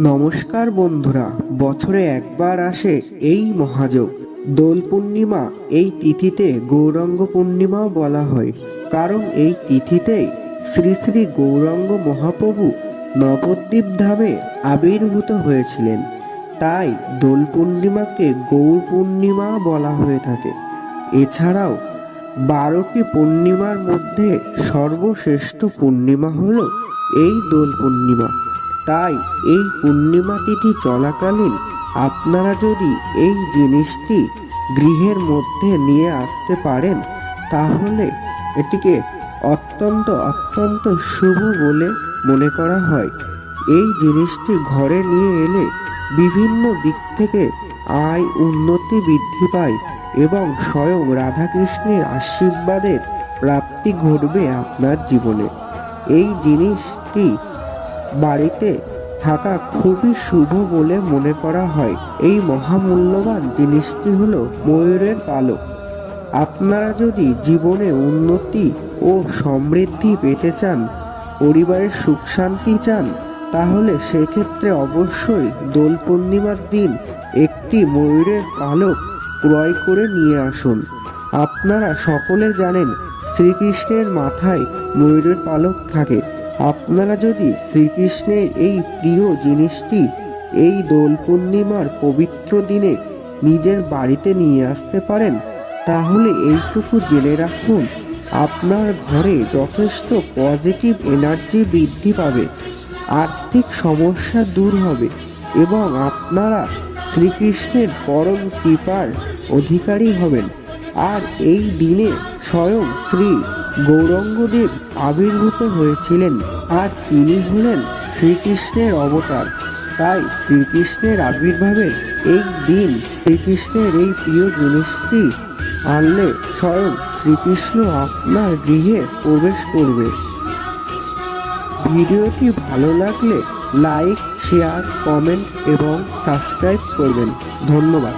নমস্কার বন্ধুরা, বছরে একবার আসে এই মহাযোগ। দোল পূর্ণিমা, এই তিথিতে গৌরাঙ্গ পূর্ণিমাও বলা হয়। কারণ এই তিথিতেই শ্রী শ্রী গৌরাঙ্গ মহাপ্রভু নবদ্বীপ ধামে আবির্ভূত হয়েছিলেন। তাই দোল পূর্ণিমাকে গৌর পূর্ণিমা বলা হয়ে থাকে। এছাড়াও বারোটি পূর্ণিমার মধ্যে সর্বশ্রেষ্ঠ পূর্ণিমা হল এই দোল পূর্ণিমা। তাই এই পূর্ণিমা তিথি চলাকালীন আপনারা যদি এই জিনিসটি গৃহের মধ্যে নিয়ে আসতে পারেন, তাহলে এটিকে অত্যন্ত অত্যন্ত শুভ বলে মনে করা হয়। এই জিনিসটি ঘরে নিয়ে এলে বিভিন্ন দিক থেকে আয় উন্নতি বৃদ্ধি পায় এবং স্বয়ং রাধাকৃষ্ণের আশীর্বাদের প্রাপ্তি ঘটবে আপনার জীবনে। এই জিনিসটি বাড়িতে থাকা খুবই শুভ বলে মনে করা হয়। এই মহামূল্যবান জিনিসটি হলো ময়ূরের পালক। আপনারা যদি জীবনে উন্নতি ও সমৃদ্ধি পেতে চান, পরিবারের সুখ শান্তি চান, তাহলে সেক্ষেত্রে অবশ্যই দোল পূর্ণিমার দিন একটি ময়ূরের পালক ক্রয় করে নিয়ে আসুন। আপনারা সকলে জানেন শ্রীকৃষ্ণের মাথায় ময়ূরের পালক থাকে। আপনারা যদি শ্রীকৃষ্ণের এই প্রিয় জিনিসটি এই দোল পূর্ণিমার পবিত্র দিনে নিজের বাড়িতে নিয়ে আসতে পারেন, তাহলে এইটুকু জেনে রাখুন, আপনার ঘরে যথেষ্ট পজিটিভ এনার্জি বৃদ্ধি পাবে, আর্থিক সমস্যা দূর হবে এবং আপনারা শ্রীকৃষ্ণের পরম কৃপার অধিকারী হবেন। আর এই দিনে স্বয়ং শ্রী গৌরঙ্গদেব আবির্ভূত হয়েছিলেন আর তিনি হলেন শ্রীকৃষ্ণের অবতার। তাই শ্রীকৃষ্ণের আবির্ভাবের এই দিন শ্রীকৃষ্ণের এই প্রিয় জিনিসটি আনলে স্বয়ং শ্রীকৃষ্ণ আপনার গৃহে প্রবেশ করবে। ভিডিওটি ভালো লাগলে লাইক, শেয়ার, কমেন্ট এবং সাবস্ক্রাইব করবেন। ধন্যবাদ।